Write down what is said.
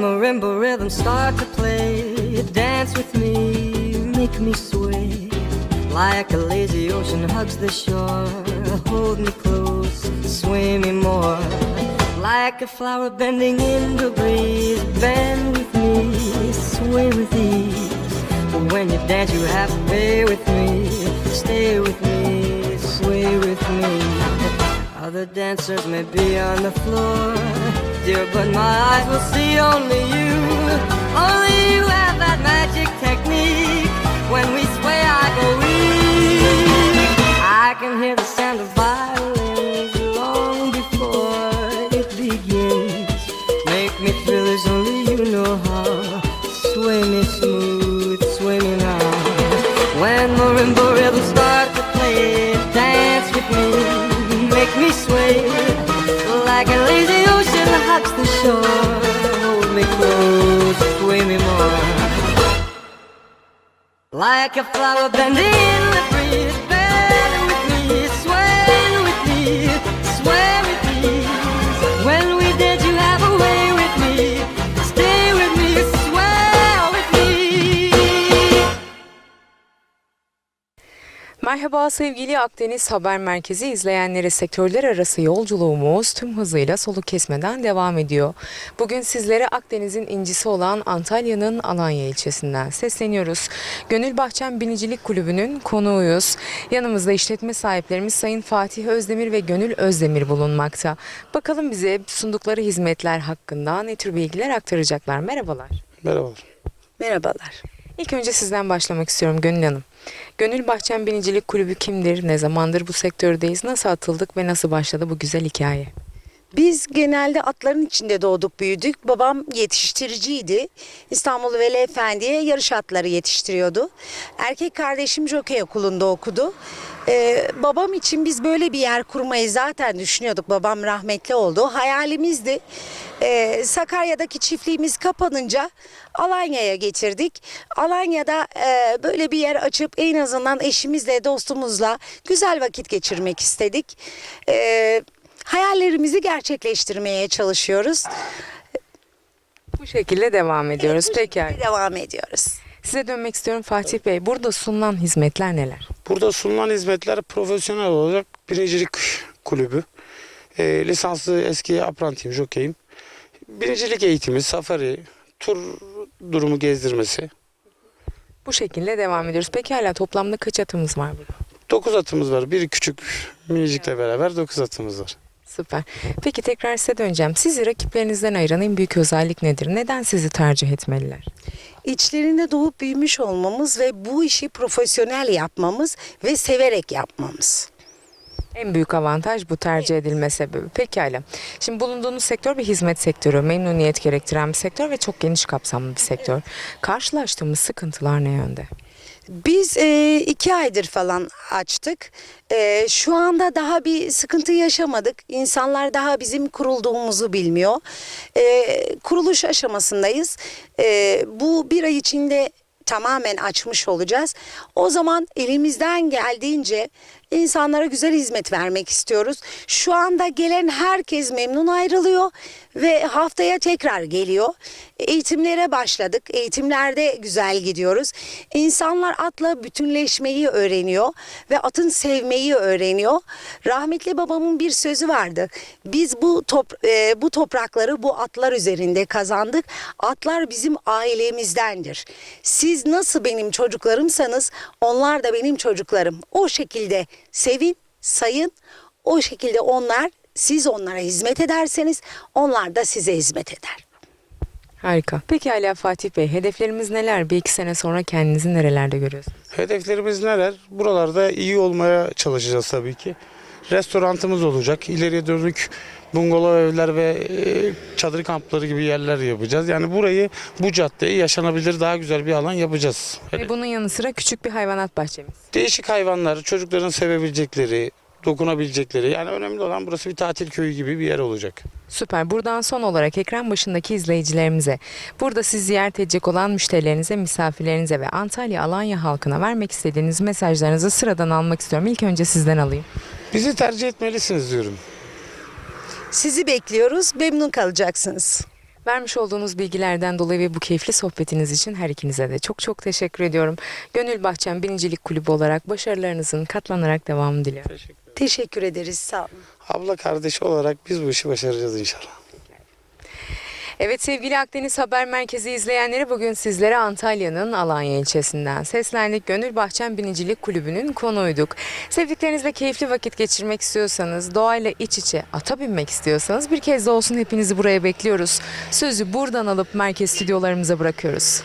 marimba rhythm start to play, dance with me, make me sway. Like a lazy ocean hugs the shore, hold me close, sway me more. Like a flower bending in the breeze, bend with me, sway with ease. But when you dance, you have to pay with me, stay with me, sway with me. Other dancers may be on the floor, dear, but my eyes will see only you. Only you have that magic technique. When we sway, I go weak. I can hear the sound of violins long before it begins. Make me thrill as only you know how. Sway me smooth, sway me now. When marimba rhythms start Like a flower bending in the breeze, bend with me, sway with me, Merhaba sevgili Akdeniz Haber Merkezi izleyenleri sektörler arası yolculuğumuz tüm hızıyla soluk kesmeden devam ediyor. Bugün sizlere Akdeniz'in incisi olan Antalya'nın Alanya ilçesinden sesleniyoruz. Gönül Bahçem Binicilik Kulübü'nün konuğuyuz. Yanımızda işletme sahiplerimiz Sayın Fatih Özdemir ve Gönül Özdemir bulunmakta. Bakalım bize sundukları hizmetler hakkında ne tür bilgiler aktaracaklar. Merhabalar. Merhabalar. Merhabalar. İlk önce sizden başlamak istiyorum Gönül Hanım. Gönül Bahçem Binicilik Kulübü kimdir? Ne zamandır bu sektördeyiz? Nasıl atıldık ve nasıl başladı bu güzel hikaye? Biz genelde atların içinde doğduk büyüdük. Babam yetiştiriciydi. İstanbul Veli Efendi'ye yarış atları yetiştiriyordu. Erkek kardeşim Jockey Okulu'nda okudu. Ee, babam için biz böyle bir yer kurmayı zaten düşünüyorduk. Babam rahmetli oldu. Hayalimizdi. Ee, Sakarya'daki çiftliğimiz kapanınca Alanya'ya getirdik. Alanya'da e, böyle bir yer açıp en azından eşimizle, dostumuzla güzel vakit geçirmek istedik. Ee, hayallerimizi gerçekleştirmeye çalışıyoruz. Bu şekilde devam ediyoruz. Bu Peki. şekilde Devam ediyoruz. Size dönmek istiyorum Fatih Bey. Burada sunulan hizmetler neler? Burada sunulan hizmetler profesyonel olarak binicilik kulübü. E, lisanslı eski aprantiyim, jokeyim. Binicilik eğitimi, safari, tur durumu gezdirmesi. Bu şekilde devam ediyoruz. Peki hala toplamda kaç atımız var burada? 9 atımız var. Bir küçük minicikle beraber 9 atımız var. Süper. Peki tekrar size döneceğim. Sizi rakiplerinizden ayıran en büyük özellik nedir? Neden sizi tercih etmeliler? İçlerinde doğup büyümüş olmamız ve bu işi profesyonel yapmamız ve severek yapmamız. En büyük avantaj bu tercih edilme sebebi. Pekala. Şimdi bulunduğunuz sektör bir hizmet sektörü, memnuniyet gerektiren bir sektör ve çok geniş kapsamlı bir sektör. Karşılaştığımız sıkıntılar ne yönde? Biz e, iki aydır falan açtık. E, şu anda daha bir sıkıntı yaşamadık. İnsanlar daha bizim kurulduğumuzu bilmiyor. E, kuruluş aşamasındayız. E, bu bir ay içinde tamamen açmış olacağız. O zaman elimizden geldiğince insanlara güzel hizmet vermek istiyoruz. Şu anda gelen herkes memnun ayrılıyor ve haftaya tekrar geliyor. Eğitimlere başladık. Eğitimlerde güzel gidiyoruz. İnsanlar atla bütünleşmeyi öğreniyor ve atın sevmeyi öğreniyor. Rahmetli babamın bir sözü vardı. Biz bu top, e, bu toprakları bu atlar üzerinde kazandık. Atlar bizim ailemizdendir. Siz nasıl benim çocuklarımsanız onlar da benim çocuklarım. O şekilde sevin, sayın. O şekilde onlar siz onlara hizmet ederseniz onlar da size hizmet eder. Harika. Peki hala Fatih Bey, hedeflerimiz neler? Bir iki sene sonra kendinizi nerelerde görüyorsunuz? Hedeflerimiz neler? Buralarda iyi olmaya çalışacağız tabii ki. Restorantımız olacak. İleriye dönük bungalov evler ve e, çadır kampları gibi yerler yapacağız. Yani burayı, bu caddeyi yaşanabilir daha güzel bir alan yapacağız. Ve bunun yanı sıra küçük bir hayvanat bahçemiz. Değişik hayvanlar, çocukların sevebilecekleri, dokunabilecekleri. Yani önemli olan burası bir tatil köyü gibi bir yer olacak. Süper. Buradan son olarak ekran başındaki izleyicilerimize, burada sizi ziyaret edecek olan müşterilerinize, misafirlerinize ve Antalya, Alanya halkına vermek istediğiniz mesajlarınızı sıradan almak istiyorum. İlk önce sizden alayım. Bizi tercih etmelisiniz diyorum. Sizi bekliyoruz. Memnun kalacaksınız. Vermiş olduğunuz bilgilerden dolayı ve bu keyifli sohbetiniz için her ikinize de çok çok teşekkür ediyorum. Gönül Bahçem Binicilik Kulübü olarak başarılarınızın katlanarak devamını diliyorum. Teşekkür ederiz. Sağ olun. Abla kardeşi olarak biz bu işi başaracağız inşallah. Evet sevgili Akdeniz Haber Merkezi izleyenleri bugün sizlere Antalya'nın Alanya ilçesinden seslendik. Gönül Bahçem Binicilik Kulübü'nün konuyduk. Sevdiklerinizle keyifli vakit geçirmek istiyorsanız, doğayla iç içe ata binmek istiyorsanız bir kez de olsun hepinizi buraya bekliyoruz. Sözü buradan alıp merkez stüdyolarımıza bırakıyoruz.